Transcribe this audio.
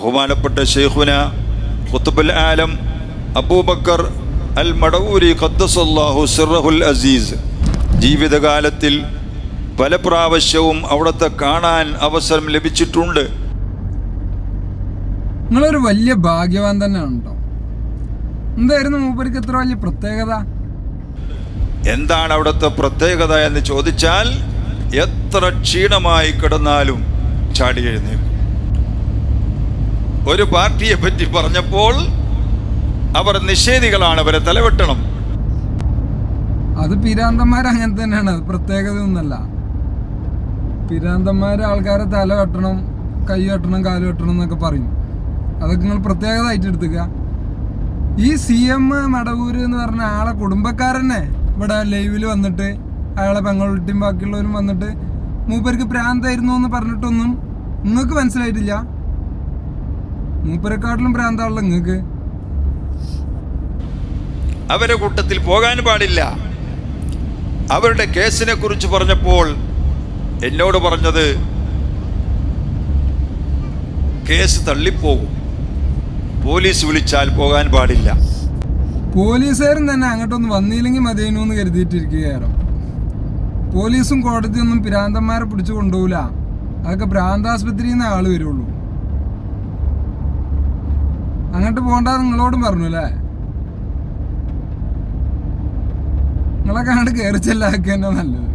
ബഹുമാനപ്പെട്ട ഷെയ്ഖുന ഖുത്തുബുൽ ആലം അബൂബക്കർ അൽ മടവൂരി ഖദ്ദസല്ലാഹു സിറഹുൽ അസീസ്. ജീവിതകാലത്തിൽ പല പ്രാവശ്യവും അവിടുത്തെ കാണാൻ അവസരം ലഭിച്ചിട്ടുണ്ട്. നിങ്ങളൊരു വലിയ ഭാഗ്യവാൻ തന്നെയാണ് കേട്ടോ എന്തായിരുന്നു മൂപ്പർക്ക് എത്ര വലിയ പ്രത്യേകത? എന്താണ് അവിടുത്തെ പ്രത്യേകത എന്ന് ചോദിച്ചാൽ എത്ര ക്ഷീണമായി കിടന്നാലും ചാടി എഴുന്നേക്കും ഒരു പാർട്ടിയെ പറ്റി പറഞ്ഞപ്പോൾ അവർ നിഷേധികളാണ് അവരെ തലവെട്ടണം. അത് പിരാന്തന്മാർ അങ്ങനെ തന്നെയാണ്. അത് പ്രത്യേകത ഒന്നല്ല പിരാന്തന്മാര് ആൾക്കാരെ തല വെട്ടണം കൈ വെട്ടണം കാൽ വെട്ടണം എന്നൊക്കെ പറയും. അതൊക്കെ നിങ്ങൾ പ്രത്യേകത ആയിട്ട് എടുത്തുക. ഈ സി എം മടവൂര് എന്ന് പറഞ്ഞ ആളെ കുടുംബക്കാരനെ ഇവിടെ ലൈവിൽ വന്നിട്ട് അയാളെ പെങ്ങളുട്ടിയും ബാക്കിയുള്ളവരും വന്നിട്ട് മൂപ്പർക്ക് പ്രാന്തായിരുന്നു എന്ന് പറഞ്ഞിട്ടൊന്നും നിങ്ങൾക്ക് മനസ്സിലായിട്ടില്ല. മൂപ്പരെക്കാട്ടിലും പ്രാന്താണല്ലോ നിങ്ങൾക്ക് അവരെ കൂട്ടത്തിൽ പോകാൻ പാടില്ല. അവരുടെ കേസിനെ കുറിച്ച് പറഞ്ഞപ്പോൾ എന്നോട് പറഞ്ഞത് കേസ് തള്ളിപ്പോകും. പോലീസ് വിളിച്ചാൽ പോകാൻ പാടില്ല. പോലീസുകാരും തന്നെ അങ്ങോട്ടൊന്നും വന്നില്ലെങ്കിൽ മതിയേനു എന്ന് കരുതിയിട്ടിരിക്കുകയായിരുന്നു. പോലീസും കോടതിയൊന്നും പിരാന്തന്മാരെ പിടിച്ചു കൊണ്ടുപോകില്ല അതൊക്കെ ഭ്രാന്താസ്പത്രിയിൽ നിന്ന് ആൾ വരുള്ളൂ. അങ്ങോട്ട് പോകണ്ട നിങ്ങളോടും പറഞ്ഞു അല്ലേ? നിങ്ങളൊക്കെ അങ്ങോട്ട് കയറി ചെല്ലാക്കുക നല്ലത്.